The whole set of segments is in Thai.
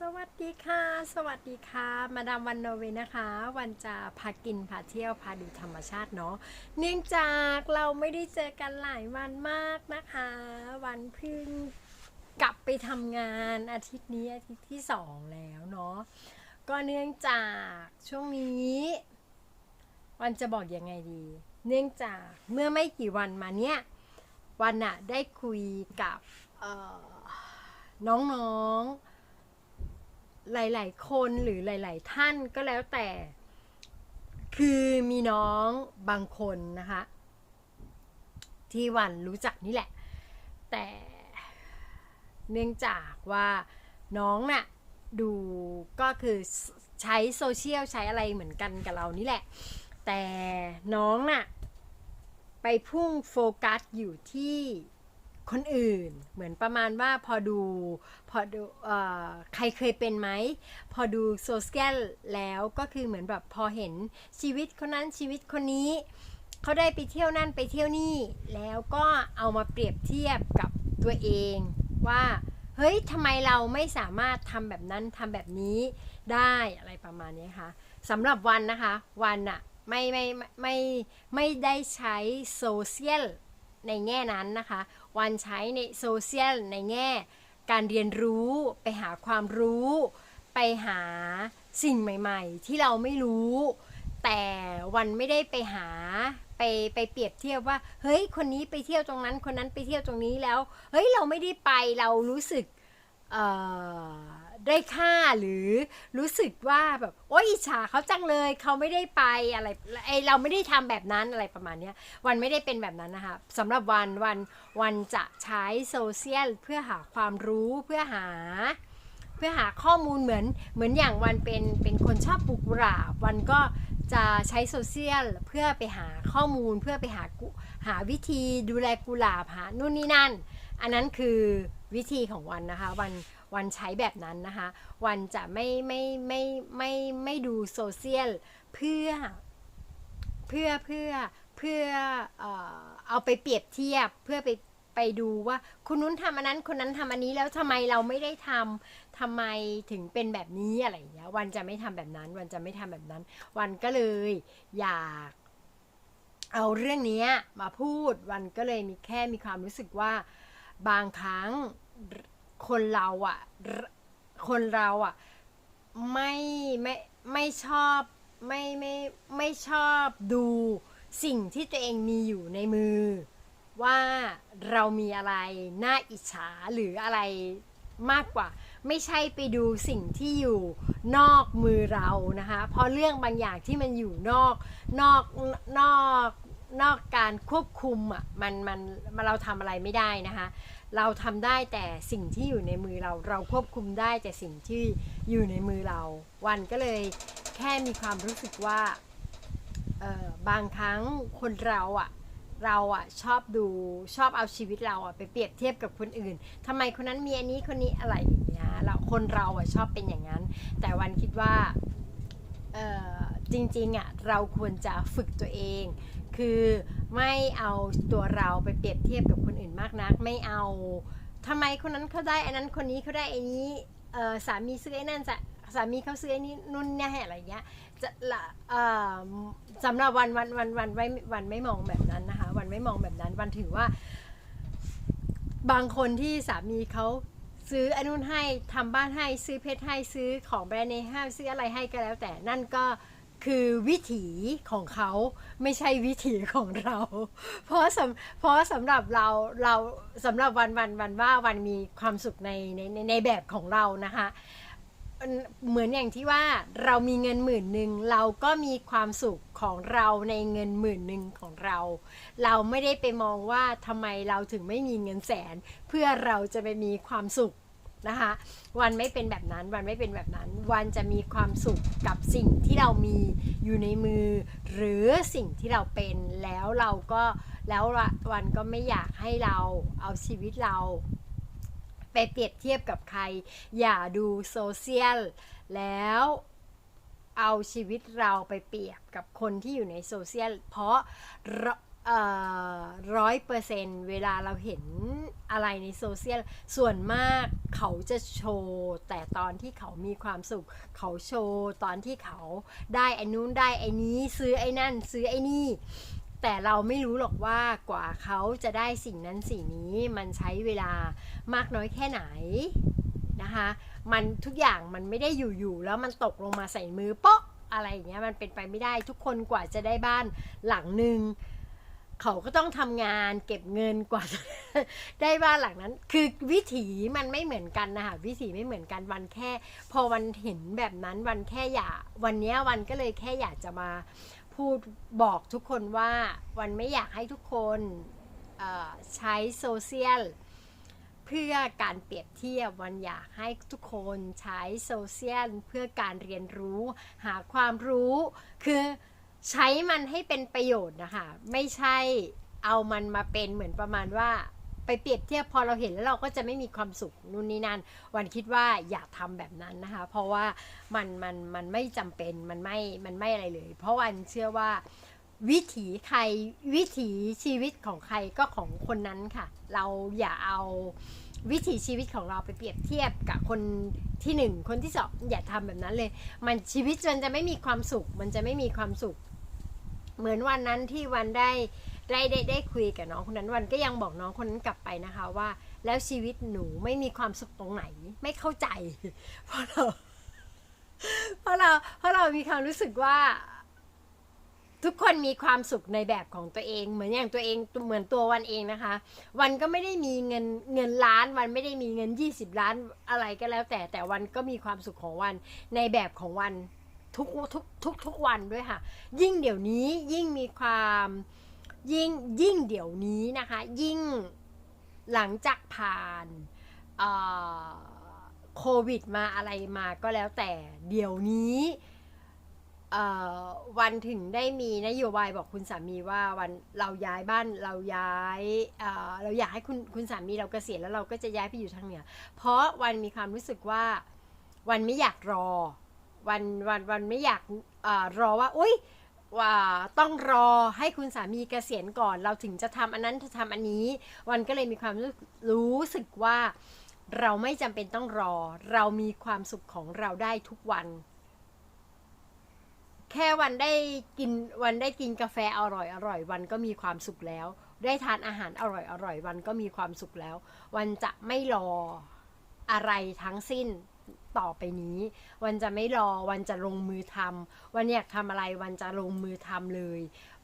สวัสดีค่ะ สวัสดีค่ะ มาดามวันโนเวนะคะ วันจะพากินพาเที่ยวพาดูธรรมชาติเนาะ เนื่องจากเราไม่ได้เจอกันหลายวันมากนะคะ วันพึ่งกลับไปทำงานอาทิตย์นี้อาทิตย์ที่สองแล้วเนาะ ก็เนื่องจากช่วงนี้ วันจะบอกยังไงดี เนื่องจากเมื่อไม่กี่วันมาเนี้ยวันอะได้คุยกับเอ่อน้องๆ หลาย ๆ คนหรือหลาย ๆ ท่านก็แล้วแต่ คือมีน้องบางคนนะคะ ที่วันรู้จักนี่แหละ แต่เนื่องจากว่าน้องน่ะดูก็คือใช้โซเชียลใช้อะไรเหมือนกันกับเรานี่แหละ แต่น้องน่ะไปพุ่งโฟกัสอยู่ที่ คนอื่น เหมือนประมาณว่าพอดูพอดูอใครเคยเป็นไหม พอดูโซเชียลแล้วก็คือเหมือนแบบพอเห็นชีวิตคนนั้นชีวิตคนนี้เขาได้ไปเที่ยวนั่นไปเที่ยวนี่ แล้วก็เอามาเปรียบเทียบกับตัวเองว่าเฮ้ยทำไมเราไม่สามารถทำแบบนั้นทำแบบนี้ได้อะไรประมาณนี้ค่ะสำหรับวันนะคะ วันอะไม่ไม่ไม่ไม่ไม่ได้ใช้โซเชียลในแง่นั้นนะคะ วันใช้ในโซเชียลในแง่ การเรียนรู้ไปหาความรู้ ไปหาสิ่งใหม่ ๆ ที่เราไม่รู้ แต่วันไม่ได้ไปหาไปไปเปรียบเทียบว่า เฮ้ยคนนี้ไปเที่ยวตรงนั้นคนนั้นไปเที่ยวตรงนี้แล้ว เฮ้ยเราไม่ได้ไปเรารู้สึกเอ่อ ได้ค่าหรือรู้สึกว่าแบบโอ๊ยอิจฉาเขาจังเลยเขาไม่ได้ไปอะไรไอเราไม่ได้ทำแบบนั้นอะไรประมาณเนี้ยวันไม่ได้เป็นแบบนั้นนะคะสำหรับวันวันวันจะใช้โซเชียลเพื่อหาความรู้เพื่อหาเพื่อหาข้อมูลเหมือนเหมือนอย่างวันเป็นเป็นคนชอบปลูกกุหลาบวันก็จะใช้โซเชียลเพื่อไปหาข้อมูลเพื่อไปหาหาวิธีดูแลกุหลาบหานู่นนี่นั่น อันนั้นคือวิธีของวันนะคะวันวันใช้แบบนั้นนะคะ วันจะไม่ไม่ไม่ไม่ไม่ดูโซเชียลเพื่อเพื่อเพื่อเพื่อเออเอาไปเปรียบเทียบเพื่อไปไปดูว่าคนนู้นทำอันนั้นคนนั้นทำอันนี้แล้วทำไมเราไม่ได้ทำทำไมถึงเป็นแบบนี้อะไรอย่างเงี้ยวันจะไม่ทำแบบนั้น วันจะไม่ทำแบบนั้น วันก็เลยอยากเอาเรื่องนี้มาพูดวันก็เลยมีแค่มีความรู้สึกว่า บางครั้งคนเราอะคนเราอะไม่ไม่ไม่ชอบไม่ไม่ไม่ชอบดูสิ่งที่ตัวเองมีอยู่ในมือ ว่าเรามีอะไรน่าอิจฉาหรืออะไรมากกว่า ไม่ใช่ไปดูสิ่งที่อยู่นอกมือเรานะคะเพราะเรื่องบางอย่างที่มันอยู่นอกนอกนอก นอกการควบคุมอะมันมันมันเราทำอะไรไม่ได้นะคะ เราทำได้แต่สิ่งที่อยู่ในมือเรา เราควบคุมได้แต่สิ่งที่อยู่ในมือเรา วันก็เลยแค่มีความรู้สึกว่าเออบางครั้งคนเราอะเราอะชอบดูชอบเอาชีวิตเราอะไปเปรียบเทียบกับคนอื่นทำไมคนนั้นมีอันนี้คนนี้อะไรอย่างเงี้ยเราคนเราอะชอบเป็นอย่างนั้น แต่วันคิดว่าจริงๆอะเราควรจะฝึกตัวเอง คือไม่เอาตัวเราไปเปรียบเทียบกับคนอื่นมากนัก ไม่เอาทำไมคนนั้นเขาได้อันนั้นคนนี้เขาได้อันนี้สามีซื้อไอ้นั่นจะสามีเขาซื้อไอ้นี้นุ่นเนี่ยอะไรเงี้ยจะละสำหรับวันวันวันวันไม่วันไม่มองแบบนั้นนะคะ วันไม่มองแบบนั้น วันถือว่า บางคนที่สามีเขาซื้ออันนู้นให้ทำบ้านให้ซื้อเพชรให้ซื้อของแบรนด์เนมให้ซื้ออะไรให้ก็แล้วแต่นั่นก็ คือวิถีของเขาไม่ใช่วิถีของเรา เพราะสำเพราะสำหรับเราเราสำหรับวันวันวันว่าวันมีความสุขในในในในแบบของเรานะคะเหมือนอย่างที่ว่าเรามีเงินหมื่นหนึ่งเราก็มีความสุขของเราในเงินหมื่นหนึ่งของเรา เราไม่ได้ไปมองว่าทำไมเราถึงไม่มีเงินแสน เพื่อเราจะไปมีความสุข นะคะ วันไม่เป็นแบบนั้น วันไม่เป็นแบบนั้น วันจะมีความสุขกับสิ่งที่เรามีอยู่ในมือ หรือสิ่งที่เราเป็นแล้วเราก็แล้ววันก็ไม่อยากให้เราเอาชีวิตเรา ไปเปรียบเทียบกับใคร อย่าดูโซเชียลแล้วเอาชีวิตเราไปเปรียบกับคนที่อยู่ในโซเชียลเพราะ ร้อยเปอร์เซนเวลาเราเห็นอะไรในโซเชียล ส่วนมากเขาจะโชว์ แต่ตอนที่เขามีความสุข เขาโชว์ ตอนที่เขาได้ไอ้นู้นได้ไอ้นี้ ซื้อไอ้นั่น ซื้อไอ้นี่ แต่เราไม่รู้หรอกว่ากว่าเขาจะได้สิ่งนั้นสิ่งนี้มันใช้เวลามากน้อยแค่ไหนนะคะมันทุกอย่างมันไม่ได้อยู่ๆแล้วมันตกลงมาใส่มือป๊ะอะไรอย่างเงี้ยมันเป็นไปไม่ได้ทุกคนกว่าจะได้บ้านหลังหนึ่ง เขาก็ต้องทำงานเก็บเงินกว่า ได้บ้านหลังนั้น คือวิถีมันไม่เหมือนกันนะคะวิถีไม่เหมือนกันวันแค่ พอวันเห็นแบบนั้นวันแค่อยากวันเนี้ยวันก็เลยแค่อยากจะมาพูดบอกทุกคนว่าวันไม่อยากให้ทุกคนใช้โซเชียลเพื่อการเปรียบเทียบวันอยากให้ทุกคนใช้โซเชียลเพื่อการเรียนรู้ หาความรู้ คือ ใช้มันให้เป็นประโยชน์นะคะ ไม่ใช่เอามันมาเป็นเหมือนประมาณว่า ไปเปรียบเทียบพอเราเห็นแล้วเราก็จะไม่มีความสุขนู่นนี่นั่นวันคิดว่าอย่าทำแบบนั้นนะคะ เพราะว่ามันมันมันไม่จำเป็นมันไม่มันไม่อะไรเลย เพราะวันเชื่อว่าวิถีใครวิถีชีวิตของใครก็ของคนนั้นค่ะ เราอย่าเอาวิถีชีวิตของเราไปเปรียบเทียบกับคนที่หนึ่งคนที่สองอย่าทำแบบนั้นเลย มันชีวิตมันจะไม่มีความสุข มันจะไม่มีความสุข เหมือนวันนั้นที่วันได้ได้ได้ได้คุยกับน้องคนนั้นวันก็ยังบอกน้องคนนั้นกลับไปนะคะว่า แล้วชีวิตหนูไม่มีความสุขตรงไหนไม่เข้าใจ เพราะเราเพราะเราเพราะเรามีความรู้สึกว่า ทุกคนมีความสุขในแบบของตัวเอง เหมือนอย่างตัวเองเหมือนตัววันเองนะคะ วันก็ไม่ได้มีเงินเงินล้าน วันไม่ได้มีเงิน 20 ล้านอะไรก็แล้วแต่แต่วันก็มีความสุขของวันในแบบของวัน ทุกทุกทุกทุกวันด้วยค่ะ ยิ่งเดี๋ยวนี้ยิ่งมีความยิ่งยิ่งเดี๋ยวนี้นะคะ ยิ่งหลังจากผ่านโควิดมาอะไรมาก็แล้วแต่เดี๋ยวนี้วันถึงได้มีนโยบายบอกคุณสามีว่าวันเราย้ายบ้านเราย้ายเอ่อเราอยากให้คุณคุณสามีเราเกษียณแล้วเราก็จะย้ายไปอยู่ทางเหนือเพราะวันมีความรู้สึกว่าวันไม่อยากรอ วันวันวันไม่อยากอรอว่า อุ้ยว่าต้องรอให้คุณสามีเกษียณก่อน เราถึงจะทำอันนั้นจะทำอันนี้ วันก็เลยมีความรู้รู้สึกว่า เราไม่จำเป็นต้องรอ เรามีความสุขของเราได้ทุกวัน แค่วันได้กินวันได้กินกาแฟอร่อยอร่อยวันก็มีความสุขแล้ว ได้ทานอาหารอร่อยอร่อยวันก็มีความสุขแล้ว วันจะไม่รออะไรทั้งสิ้น ต่อไปนี้ วันจะไม่รอวันจะลงมือทำวันอยากทำอะไรวันจะลงมือทำเลย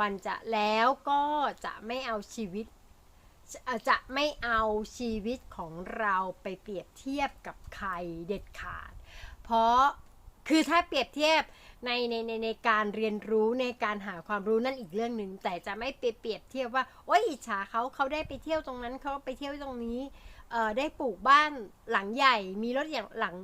วันจะแล้วก็จะไม่เอาชีวิตจะไม่เอาชีวิตของเราไปเปรียบเทียบกับใครเด็ดขาด เพราะคือถ้าเปรียบเทียบในในในในการเรียนรู้ในการหาความรู้นั่นอีกเรื่องหนึ่งแต่จะไม่ไปเปรียบเทียบว่าโอ้ยอิจฉาเขาเขาได้ไปเที่ยวตรงนั้นเขาไปเที่ยวตรงนี้ ออได้ปลูกบ้านหลังใหญ่ มีรถอย่างหลัง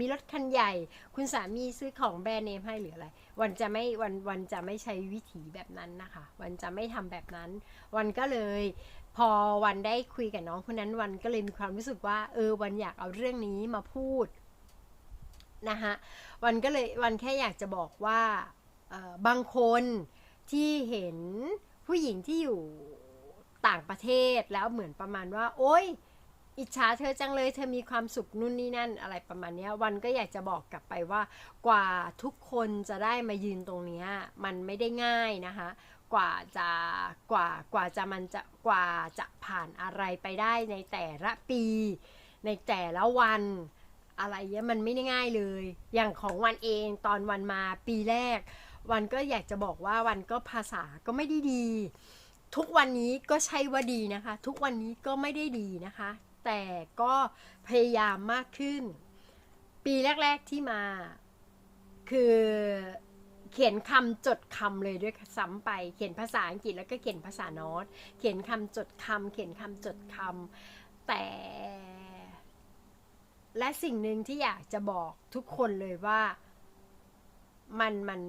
มีรถคันใหญ่ คุณสามีซื้อของแบรนด์เนมให้หรืออะไร วันจะไม่วันวันจะไม่ใช้วิถีแบบนั้นนะคะ วันจะไม่ทำแบบนั้น วันก็เลย พอวันได้คุยกับน้องคนนั้นวันก็เลยมีความรู้สึกว่า เออวันอยากเอาเรื่องนี้มาพูดนะคะวันก็เลยวันแค่อยากจะบอกว่าออบางคนที่เห็นผู้หญิงที่อยู่ต่างประเทศแล้วเหมือนประมาณว่า โอ๊ย อิจฉาเธอจังเลยเธอมีความสุขนู่นนี่นั่นอะไรประมาณนี้วันก็อยากจะบอกกลับไปว่ากว่าทุกคนจะได้มายืนตรงนี้มันไม่ได้ง่ายนะคะ กว่าจะกว่ากว่าจะมันจะกว่าจะผ่านอะไรไปได้ในแต่ละปี ในแต่ละวันอะไรเงี้ยมันไม่ได้ง่ายเลย อย่างของวันเองตอนวันมาปีแรก วันก็อยากจะบอกว่าวันก็ภาษาก็ไม่ได้ดี ทุกวันนี้ก็ใช่ว่าดีนะคะ ทุกวันนี้ก็ไม่ได้ดีนะคะ แต่ก็พยายามมากขึ้น ปีแรก ๆที่มา คือเขียนคำจดคำเลยด้วยซ้ำไป เขียนภาษาอังกฤษแล้วก็เขียนภาษานอตเขียนคำจดคำเขียนคำจดคำแต่ และสิ่งหนึ่งที่อยากจะบอกทุกคนเลยว่ามันมัน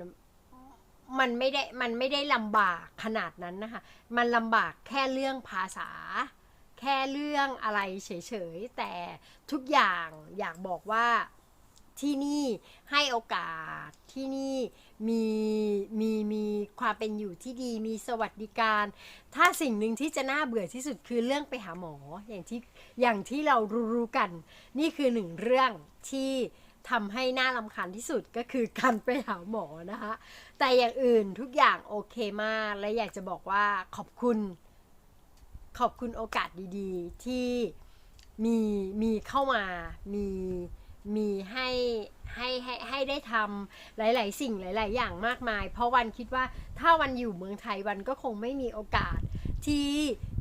มันไม่ได้มันไม่ได้ลำบากขนาดนั้นนะคะ มันลำบากแค่เรื่องภาษา แค่เรื่องอะไรเฉยๆ แต่ทุกอย่างอยากบอกว่าที่นี่ให้โอกาสที่นี่มีมีมีความเป็นอยู่ที่ดีมีสวัสดิการ ถ้าสิ่งหนึ่งที่จะน่าเบื่อที่สุดคือเรื่องไปหาหมออย่างที่อย่างที่เรารู้ๆกัน นี่คือหนึ่งเรื่องที่ทำให้น่าลำคาญที่สุดก็คือการไปหาหมอนะคะ แต่อย่างอื่นทุกอย่างโอเคมากและอยากจะบอกว่าขอบคุณ ขอบคุณโอกาสดีๆ ที่มีมีเข้ามา มีมีให้ให้ให้ให้ได้ทำหลายๆ สิ่งหลาย ๆ อย่างมากมาย เพราะวันคิดว่าถ้าวันอยู่เมืองไทยวันก็คงไม่มีโอกาสที่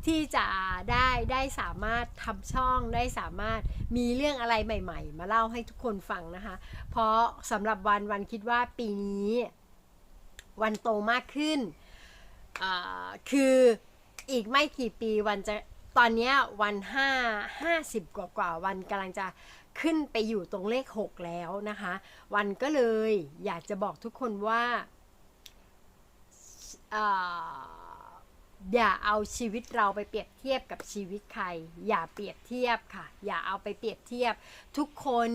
ที่จะได้ได้สามารถทำช่องได้สามารถมีเรื่องอะไรใหม่ ๆ มาเล่าให้ทุกคนฟังนะคะ เพราะสำหรับวันวันคิดว่าปีนี้ วันโตมากขึ้นคือ อีกไม่กี่ปีวันจะตอนนี้วันห้าห้าสิบกว่ากว่าวันกำลังจะขึ้นไปอยู่ตรงเลข 6 แล้วนะคะ วันก็เลยอยากจะบอกทุกคนว่าอย่าเอาชีวิตเราไปเปรียบเทียบกับชีวิตใคร อย่าเปรียบเทียบค่ะ อย่าเอาไปเปรียบเทียบทุกคน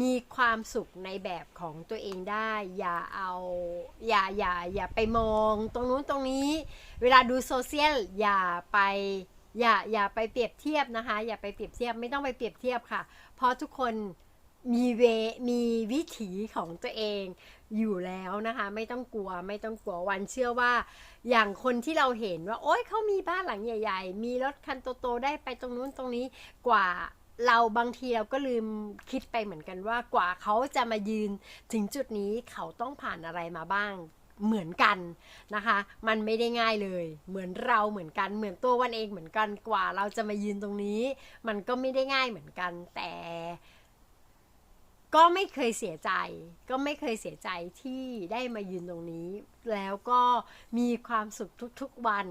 มีความสุขในแบบของตัวเองได้ อย่าเอาอย่าอย่าอย่าไปมองตรงนู้นตรงนี้ เวลาดูโซเชียลอย่าไปอย่าอย่าไปเปรียบเทียบนะคะ อย่าไปเปรียบเทียบไม่ต้องไปเปรียบเทียบค่ะ เพราะทุกคนมีเวมีวิถีของตัวเองอยู่แล้วนะคะ ไม่ต้องกลัวไม่ต้องกลัววันเชื่อว่า อย่างคนที่เราเห็นว่า โอ๊ยเขามีบ้านหลังใหญ่ ๆ มีรถคันโตๆได้ไปตรงนู้นตรงนี้กว่า เราบางทีเราก็ลืมคิดไปเหมือนกันว่ากว่าเขาจะมายืนถึงจุดนี้เขาต้องผ่านอะไรมาบ้างเหมือนกันนะคะ มันไม่ได้ง่ายเลย เหมือนเราเหมือนกัน เหมือนตัววันเองเหมือนกันกว่าเราจะมายืนตรงนี้ มันก็ไม่ได้ง่ายเหมือนกัน แต่ ก็ไม่เคยเสียใจ ก็ไม่เคยเสียใจที่ได้มายืนตรงนี้ แล้วก็มีความสุขทุกๆวัน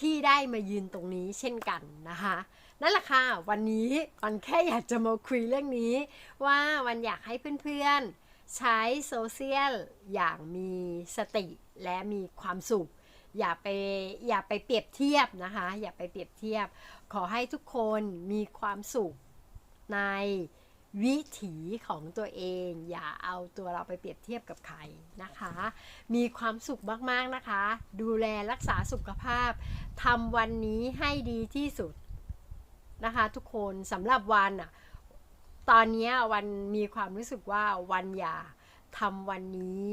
ที่ได้มายืนตรงนี้เช่นกันนะคะ นั่นแหละค่ะ วันนี้วันแค่อยากจะมาคุยเรื่องนี้ ว่าวันอยากให้เพื่อนๆ ใช้โซเชียลอย่างมีสติและมีความสุข อย่าไปอย่าไปเปรียบเทียบนะคะ อย่าไปเปรียบเทียบ ขอให้ทุกคนมีความสุขในวิถีของตัวเอง อย่าเอาตัวเราไปเปรียบเทียบกับใครนะคะ มีความสุขมากๆนะคะ ดูแลรักษาสุขภาพทำวันนี้ให้ดีที่สุด นะคะทุกคนสำหรับวันอะตอนนี้วันมีความรู้สึกว่าวันอย่าทำวันนี้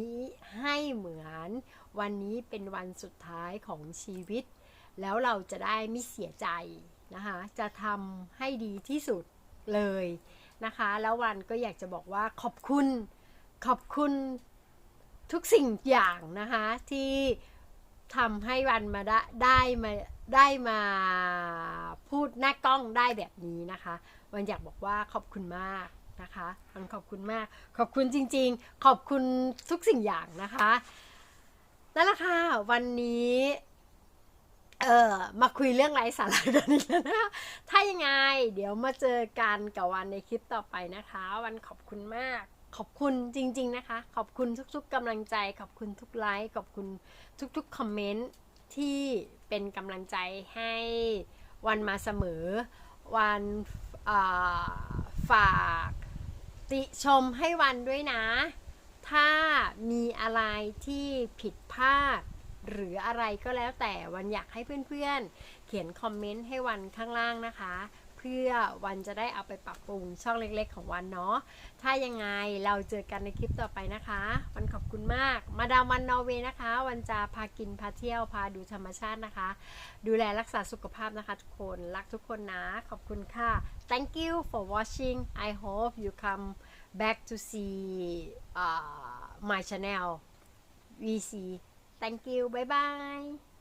ให้เหมือนวันนี้เป็นวันสุดท้ายของชีวิต แล้วเราจะได้ไม่เสียใจนะคะจะทำให้ดีที่สุดเลยนะคะ แล้ววันก็อยากจะบอกว่าขอบคุณขอบคุณทุกสิ่งอย่างนะคะที่ทำให้วันมาได้ได้มา ได้มาพูดหน้ากล้องได้แบบนี้นะคะ วันอยากบอกว่าขอบคุณมากนะคะวันขอบคุณมาก ขอบคุณจริง ๆ ขอบคุณทุกสิ่งอย่างนะคะนั่นแหละค่ะวันนี้เออมาคุยเรื่องไร้สาระกันอีกแล้วนะคะถ้ายังไง เดี๋ยวมาเจอกันกับวันในคลิปต่อไปนะคะ วันขอบคุณมาก ขอบคุณจริง ๆ นะคะ ขอบคุณทุก ๆกำลังใจ ขอบคุณทุกไลค์ ขอบคุณทุก ๆ คอมเมนต์ ที่เป็นกำลังใจให้วันมาเสมอ วันฝากติชมให้วันด้วยนะ ถ้ามีอะไรที่ผิดพลาด หรืออะไรก็แล้วแต่วันอยากให้เพื่อนๆเขียนคอมเมนต์ให้วันข้างล่างนะคะ พื่อวันจะได้เอาไปปรับปรุงช่องเล็กๆ ของวันเนาะถ้ายังไงเราเจอกันในคลิปต่อไปนะคะ วันขอบคุณมาก มาดามวันนอร์เวย์นะคะ วันจะพากินพาเที่ยวพาดูธรรมชาตินะคะ ดูแลรักษาสุขภาพนะคะทุกคนรักทุกคนนะ ขอบคุณค่ะ thank you for watching I hope you come back to see uh, my channel VC Thank you. Bye bye.